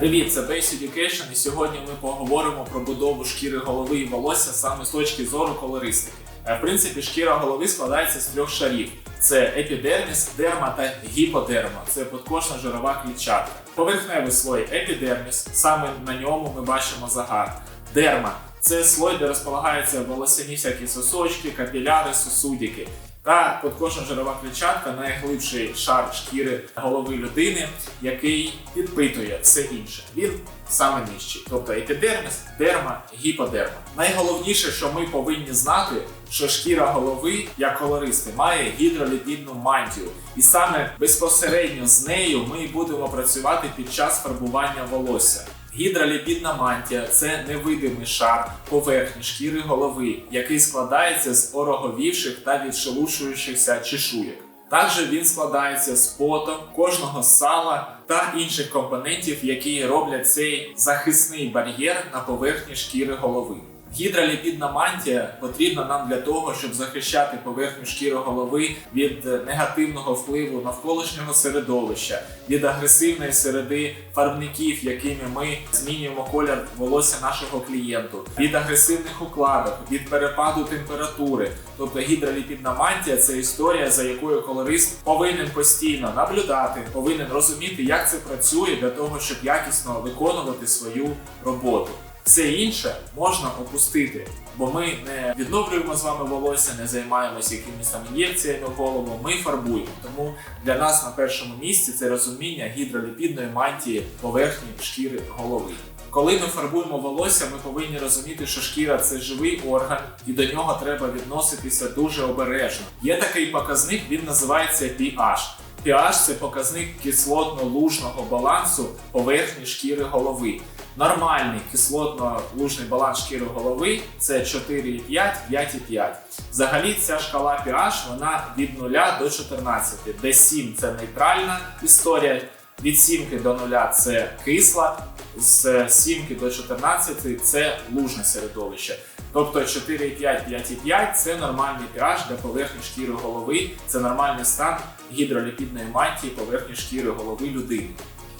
Привіт, це Base Education, і сьогодні ми поговоримо про будову шкіри голови і волосся саме з точки зору колористики. Е, В принципі, шкіра голови складається з трьох шарів: це епідерміс, дерма та гіподерма. Це подкошна жирова клітчатка. Поверхневий слой епідерміс, саме на ньому ми бачимо загар. Дерма це слой, де розполагаються волосяні всякі сосочки, капіляри, сосудики. Та подкошна жирова клітчатка найглибший шар шкіри голови людини, який підпитує все інше. Він саме нижчий, тобто епідерміс, дерма, гіподерма. Найголовніше, що ми повинні знати, що шкіра голови, як колористи, має гідроліпідну мантію, і саме безпосередньо з нею ми будемо працювати під час фарбування волосся. Гідроліпідна мантія це невидимий шар поверхні шкіри голови, який складається з ороговівших та відшелушуючихся чешуєк. Також він складається з поту, кожного сала та інших компонентів, які роблять цей захисний бар'єр на поверхні шкіри голови. Гідроліпідна мантія потрібна нам для того, щоб захищати поверхню шкіри голови від е, негативного впливу навколишнього середовища, від агресивної середи фарбників, якими ми змінюємо колір волосся нашого клієнту, від агресивних укладок, від перепаду температури. Тобто гідроліпідна мантія це історія, за якою колорист повинен постійно наблюдати, повинен розуміти, як це працює для того, щоб якісно виконувати свою роботу. Все інше можна опустити, бо ми не відновлюємо з вами волосся, не займаємося якимись там ін'єкціями в голову. Ми фарбуємо. Тому для нас на першому місці це розуміння гідроліпідної мантії поверхні шкіри голови. Коли ми фарбуємо волосся, ми повинні розуміти, що шкіра це живий орган, і до нього треба відноситися дуже обережно. Є такий показник, він називається pH. pH – це показник кислотно-лужного балансу поверхні шкіри голови. Нормальний кислотно-лужний баланс шкіри голови це 4,5, 5,5. Взагалі ця шкала pH вона від 0 до 14, де 7 це нейтральна історія, від 7 до 0 це кисла, з 7 до 14 це лужне середовище. Тобто 4,5, 5,5 це нормальний pH для поверхні шкіри голови, це нормальний стан гідроліпідної мантії поверхні шкіри голови людини.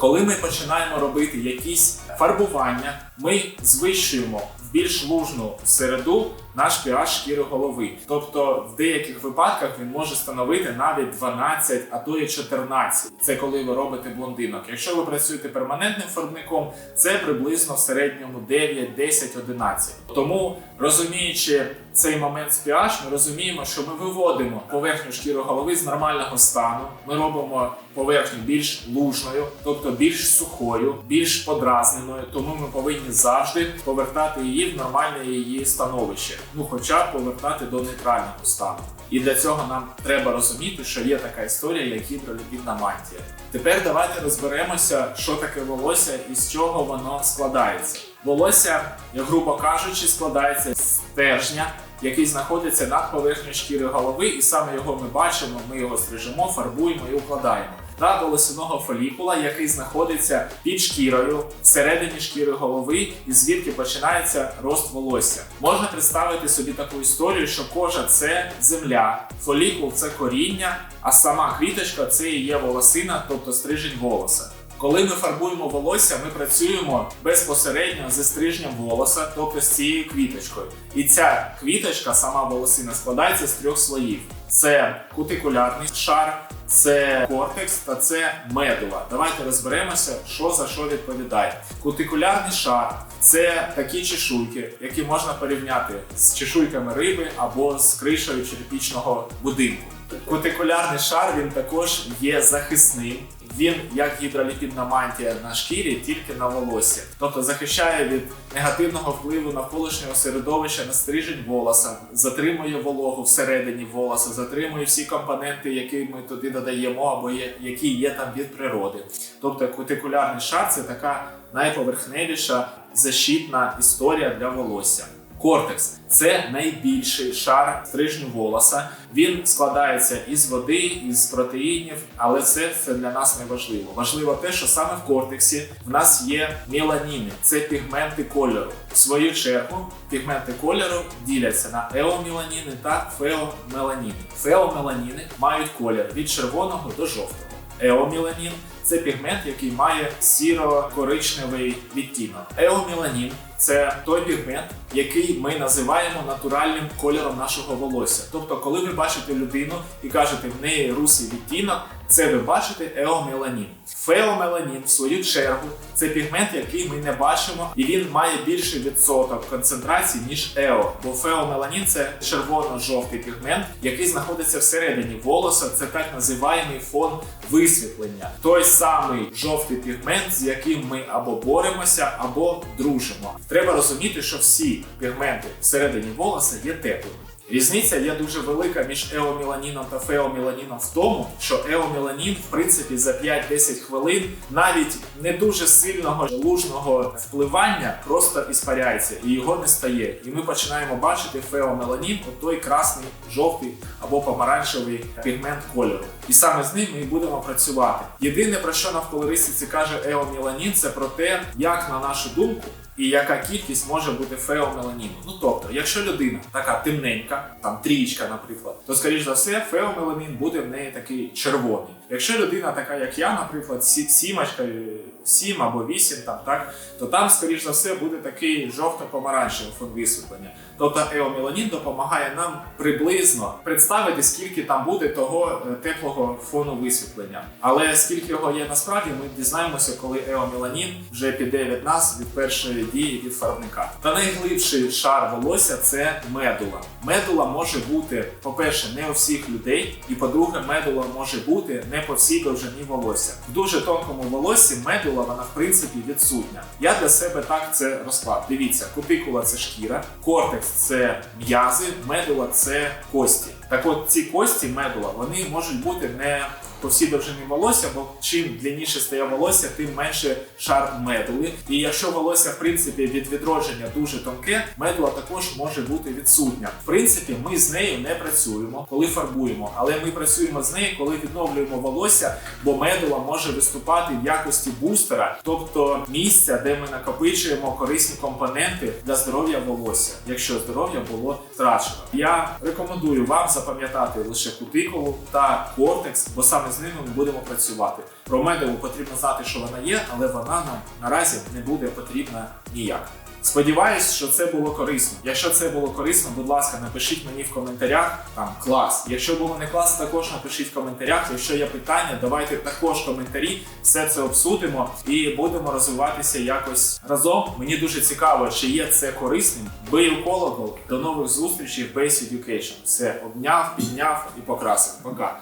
Коли ми починаємо робити якісь фарбування, ми звищуємо в більш лужну середу наш pH шкіри голови. Тобто в деяких випадках він може становити навіть 12, а то і 14. Це коли ви робите блондинок. Якщо ви працюєте перманентним фарбником, це приблизно в середньому 9, 10, 11. Тому розуміючи цей момент з pH, ми розуміємо, що ми виводимо поверхню шкіри голови з нормального стану. Ми робимо поверхню більш лужною, тобто більш сухою, більш подразненою. Тому ми повинні завжди повертати її в нормальне її становище. Ну, хоча б повертати до нейтрального стану. І для цього нам треба розуміти, що є така історія, як гідроліпідна мантія. Тепер давайте розберемося, що таке волосся і з чого воно складається. Волосся, грубо кажучи, складається з стержня, який знаходиться над поверхнею шкіри голови, і саме його ми бачимо, ми його стрижемо, фарбуємо і укладаємо. Та волосяного фолікула, який знаходиться під шкірою всередині шкіри голови, і звідки починається рост волосся. Можна представити собі таку історію, що кожа це земля, фолікул це коріння, а сама квіточка це і є волосина, тобто стрижень волоса. Коли ми фарбуємо волосся, ми працюємо безпосередньо зі стрижнем волоса, тобто з цією квіточкою. І ця квіточка, сама волосина, складається з трьох слоїв: це кутикулярний шар, це кортекс та це медула. Давайте розберемося, що за що відповідає. Кутикулярний шар це такі чешуйки, які можна порівняти з чешуйками риби або з кришею черепічного будинку. Кутикулярний шар він також є захисним. Він як гідроліпідна мантія на шкірі, тільки на волосі, тобто захищає від негативного впливу навколишнього середовища на стрижень волоса, затримує вологу всередині волоса, затримує всі компоненти, які ми туди додаємо, або є, які є там від природи. Тобто кутикулярний шар це така найповерхневіша защитна історія для волосся. Кортекс це найбільший шар стрижню волоса. Він складається із води, із протеїнів, але це для нас не важливо. Важливо те, що саме в кортексі в нас є меланіни, це пігменти кольору. В свою чергу пігменти кольору діляться на еомеланіни та феомеланіни. Феомеланіни мають колір від червоного до жовтого. Еомеланін це пігмент, який має сіро-коричневий відтінок. Еоміланін це той пігмент, який ми називаємо натуральним кольором нашого волосся. Тобто, коли ви бачите людину і кажете, в неї русий відтінок, це ви бачите еомеланін. Феомеланін, в свою чергу, це пігмент, який ми не бачимо, і він має більший відсоток концентрації, ніж ео. Бо феомеланін це червоно-жовтий пігмент, який знаходиться всередині волоса. Це так називаємий фон висвітлення. Той самий жовтий пігмент, з яким ми або боремося, або дружимо. Треба розуміти, що всі пігменти всередині волоса є теплими. Різниця є дуже велика між еомеланіном та феомеланіном в тому, що еомеланін, в принципі, за 5-10 хвилин навіть не дуже сильного лужного впливання просто іспаряється і його не стає. І ми починаємо бачити феомеланін, той красний, жовтий або помаранчевий пігмент кольору. І саме з ним ми будемо працювати. Єдине про що навколористиці каже еомеланін, це про те, як на нашу думку. І яка кількість може бути феомеланіну. Ну тобто, якщо людина така темненька, там трієчка, наприклад, то скоріш за все феомеланін буде в неї такий червоний. Якщо людина така, як я, наприклад, сі- сімочка, е, сім або вісім, там так, то там, скоріш за все, буде такий жовто-помаранчевий фон висвітлення. Тобто еомеланін допомагає нам приблизно представити, скільки там буде того е, теплого фону висвітлення. Але скільки його є насправді, ми дізнаємося, коли еомеланін вже піде від нас від першої дії від фарбника. Та найглибший шар волосся це медула. Медула може бути, по-перше, не у всіх людей, і по-друге, медула може бути не по всій довжині волосся. В дуже тонкому волоссі медула вона в принципі відсутня. Я для себе так це розклав. Дивіться, кутикула це шкіра, кортекс це м'язи, медула це кості. Так от ці кості медула вони можуть бути не по всій довжині волосся, бо чим длинніше стає волосся, тим менше шар медули. І якщо волосся, в принципі, від відродження дуже тонке, медула також може бути відсутня. В принципі, ми з нею не працюємо, коли фарбуємо, але ми працюємо з нею, коли відновлюємо волосся, бо медула може виступати в якості бустера, тобто місця, де ми накопичуємо корисні компоненти для здоров'я волосся, якщо здоров'я було втрачено. Я рекомендую вам запам'ятати лише кутикулу та кортекс, бо саме з ними ми будемо працювати. Про медову потрібно знати, що вона є, але вона нам наразі не буде потрібна ніяк. Сподіваюсь, що це було корисно. Якщо це було корисно, будь ласка, напишіть мені в коментарях там клас. Якщо було не клас, також напишіть в коментарях. Якщо є питання, давайте також коментарі, все це обсудимо і будемо розвиватися якось разом. Мені дуже цікаво, чи є це корисним. Бию колокол. До нових зустрічей в Base Education. Все обняв, підняв і покрасив. Пока.